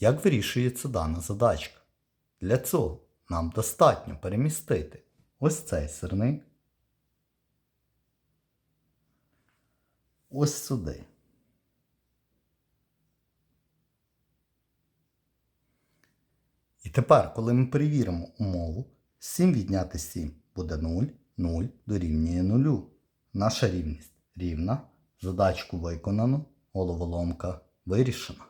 Як вирішується дана задачка? Для цього нам достатньо перемістити ось цей сирник ось сюди. І тепер, коли ми перевіримо умову, 7 відняти 7 буде 0, 0 дорівнює 0. Наша рівність рівна. Задачку виконано, головоломка вирішена.